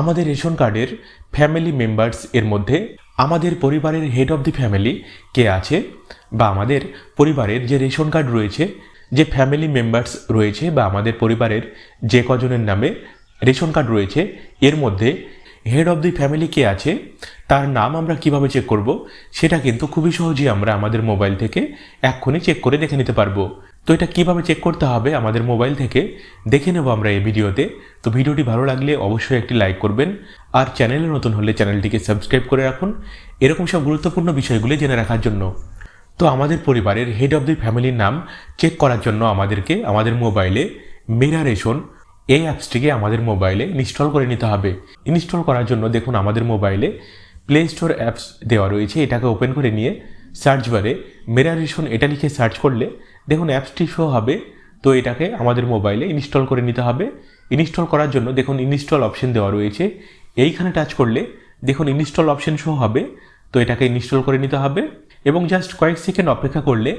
আমাদের রেশন কার্ডের family members এর মধ্যে আমাদের পরিবারের হেড অফ দি ফ্যামিলি কে আছে বা আমাদের পরিবারের যে রেশন কার্ড রয়েছে, যে ফ্যামিলি মেম্বার্স রয়েছে বা আমাদের পরিবারের যে কজনের নামে রেশন কার্ড রয়েছে, এর মধ্যে হেড অফ দি ফ্যামিলি কে আছে, তার নাম আমরা কীভাবে চেক করব, সেটা কিন্তু খুবই সহজেই আমরা আমাদের মোবাইল থেকে এক্ষুনি চেক করে দেখে নিতে পারব। তো এটা কীভাবে চেক করতে হবে আমাদের মোবাইল থেকে, দেখে নেব আমরা এই ভিডিওতে। তো ভিডিওটি ভালো লাগলে অবশ্যই একটি লাইক করবেন। আর চ্যানেলে নতুন হলে চ্যানেলটিকে সাবস্ক্রাইব করে রাখুন। এরকম সব গুরুত্বপূর্ণ বিষয়গুলি জেনে রাখার জন্য। তো আমাদের পরিবারের হেড অফ দি ফ্যামিলির নাম চেক করার জন্য আমাদেরকে, আমাদের মোবাইলে মেরা রেশন এই অ্যাপসটিকে আমাদের মোবাইলে ইনস্টল করে নিতে হবে। ইনস্টল করার জন্য দেখুন আমাদের মোবাইলে প্লে স্টোর অ্যাপস দেওয়া রয়েছে। এটাকে ওপেন করে নিয়ে সার্চ বারে মেরা রেশন এটা লিখে সার্চ করলে দেখুন অ্যাপসটি শো হবে, তো এটাকে আমাদের মোবাইলে ইনস্টল করে নিতে হবে। ইনস্টল করার জন্য দেখুন ইনস্টল অপশন দেওয়া রয়েছে। এইখানে টাচ করলে দেখুন ইনস্টল অপশন শো হবে, তো এটাকে ইনস্টল করে নিতে হবে। এবং জাস্ট কয়েক সেকেন্ড অপেক্ষা করলে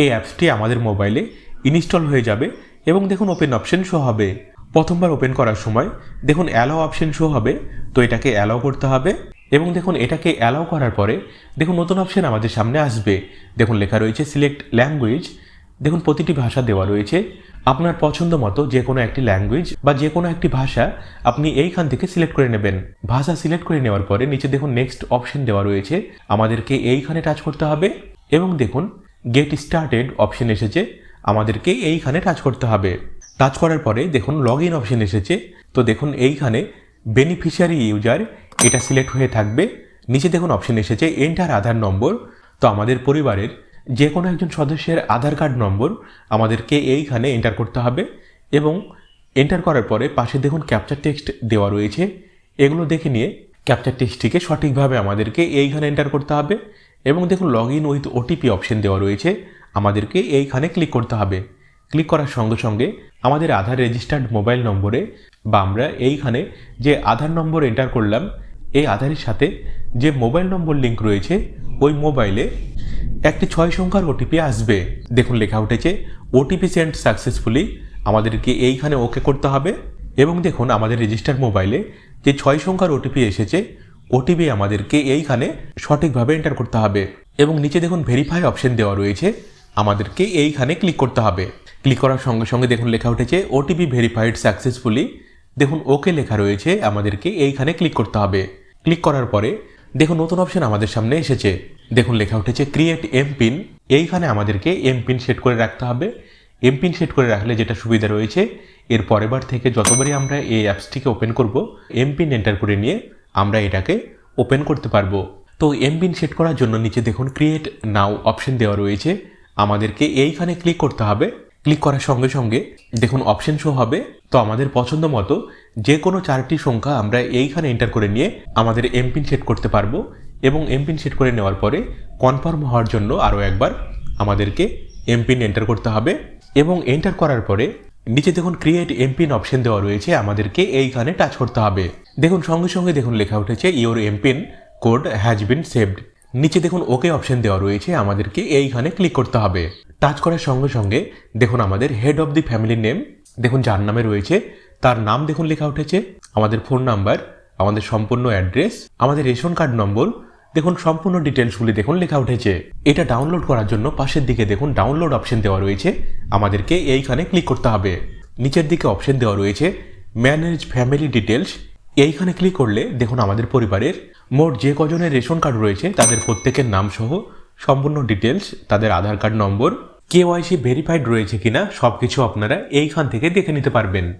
এই অ্যাপসটি আমাদের মোবাইলে ইনস্টল হয়ে যাবে এবং দেখুন ওপেন অপশন শো হবে। প্রথমবার ওপেন করার সময় দেখুন অ্যালাও অপশন শো হবে, তো এটাকে অ্যালাও করতে হবে। এবং দেখুন, এটাকে অ্যালাও করার পরে দেখুন, নতুন অপশন আমাদের সামনে আসবে। দেখুন, লেখা রয়েছে সিলেক্ট ল্যাঙ্গুয়েজ দেখুন, প্রতিটি ভাষা দেওয়া রয়েছে। আপনার পছন্দ মতো যে কোনো একটি ল্যাঙ্গুয়েজ বা যে কোনো একটি ভাষা আপনি এইখান থেকে সিলেক্ট করে নেবেন। ভাষা সিলেক্ট করে নেওয়ার পরে নিচে দেখুন নেক্সট অপশন দেওয়া রয়েছে। আমাদেরকে এইখানে টাচ করতে হবে এবং দেখুন গেট স্টার্টেড অপশন এসেছে। আমাদেরকে এইখানে টাচ করতে হবে। টাচ করার পরে দেখুন লগ ইন অপশন এসেছে। তো দেখুন, এইখানে বেনিফিশিয়ারি ইউজার এটা সিলেক্ট হয়ে থাকবে। নিচে দেখুন অপশন এসেছে এন্টার আধার নম্বর। তো আমাদের পরিবারের যে কোনো একজন সদস্যের আধার কার্ড নম্বর আমাদেরকে এইখানে এন্টার করতে হবে এবং এন্টার করার পরে পাশে দেখুন ক্যাপচার টেক্সট দেওয়া রয়েছে। এগুলো দেখে নিয়ে ক্যাপচার টেক্সটটিকে সঠিকভাবে আমাদেরকে এইখানে এন্টার করতে হবে এবং দেখুন log in with OTP option দেওয়া রয়েছে। আমাদেরকে এইখানে ক্লিক করতে হবে। ক্লিক করার সঙ্গে সঙ্গে আমাদের আধার রেজিস্টার্ড মোবাইল নম্বরে বা আমরা এইখানে যে আধার নম্বর এন্টার করলাম, এই আধারের সাথে যে মোবাইল নম্বর লিঙ্ক রয়েছে, ওই মোবাইলে একটি ছয় সংখ্যার ওটিপি আসবে। দেখুন, লেখা উঠেছে ওটিপি সেন্ড সাকসেসফুলি আমাদেরকে এইখানে ওকে করতে হবে। এবং দেখুন, আমাদের রেজিস্টার মোবাইলে যে ছয় সংখ্যার ওটিপি এসেছে ওটিপি আমাদেরকে এইখানে সঠিকভাবে এন্টার করতে হবে। এবং নিচে দেখুন ভেরিফাই অপশন দেওয়া রয়েছে, আমাদেরকে এইখানে ক্লিক করতে হবে। ক্লিক করার সঙ্গে সঙ্গে দেখুন, লেখা উঠেছে ওটিপি ভেরিফাইড সাকসেসফুলি দেখুন ওকে লেখা রয়েছে, আমাদেরকে এইখানে ক্লিক করতে হবে। ক্লিক করার পরে দেখুন, নতুন অপশন আমাদের সামনে এসেছে। দেখুন, লেখা উঠেছে ক্রিয়েট এম পিন এইখানে আমাদেরকে এম পিন সেট করে রাখতে হবে। এম পিন সেট করে রাখলে যেটা সুবিধা রয়েছে, এর পরের বার থেকে যতবারই আমরা এই অ্যাপসটিকে ওপেন করব এম পিন এন্টার করে নিয়ে আমরা এটাকে ওপেন করতে পারব। তো এম পিন সেট করার জন্য নিচে দেখুন ক্রিয়েট নাও অপশন দেওয়া রয়েছে। আমাদেরকে এইখানে ক্লিক করতে হবে। ক্লিক করার সঙ্গে সঙ্গে দেখুন অপশন শো হবে। তো আমাদের পছন্দ মতো যে কোনো চারটি সংখ্যা আমরা এইখানে এন্টার করে নিয়ে আমাদের এমপিন সেট করতে পারব। এবং এমপিন সেট করে নেওয়ার পরে কনফার্ম হওয়ার জন্য আরও একবার আমাদেরকে এমপিন এন্টার করতে হবে এবং এন্টার করার পরে নিচে দেখুন ক্রিয়েট এমপিন অপশন দেওয়া রয়েছে, আমাদেরকে এইখানে টাচ করতে হবে। দেখুন, সঙ্গে সঙ্গে দেখুন লেখা উঠেছে your MPIN code has been saved নিচে দেখুন ওকে অপশন দেওয়া রয়েছে, আমাদেরকে এইখানে ক্লিক করতে হবে। টাচ করার সঙ্গে সঙ্গে দেখুন আমাদের head of the family name দেখুন যার নামে রয়েছে, তার নাম দেখুন লেখা উঠেছে, আমাদের ফোন নাম্বার আমাদের সম্পূর্ণ অ্যাড্রেস আমাদের রেশন কার্ড নম্বর দেখুন, সম্পূর্ণ ডিটেলসগুলি দেখুন, লেখা উঠেছে। এটা ডাউনলোড করার জন্য পাশের দিকে দেখুন, ডাউনলোড অপশন দেওয়া রয়েছে। আমাদেরকে এইখানে ক্লিক করতে হবে। নিচের দিকে অপশন দেওয়া রয়েছে, ম্যানেজ ফ্যামিলি ডিটেলস এইখানে ক্লিক করলে দেখুন, আমাদের পরিবারের মোট যে কজনের রেশন কার্ড রয়েছে, তাদের প্রত্যেকের নাম সহ সম্পূর্ণ ডিটেলস তাদের Aadhaar card number KYC verified রয়েছে কিনা, সবকিছু আপনারা এইখান থেকে দেখে নিতে পারবেন।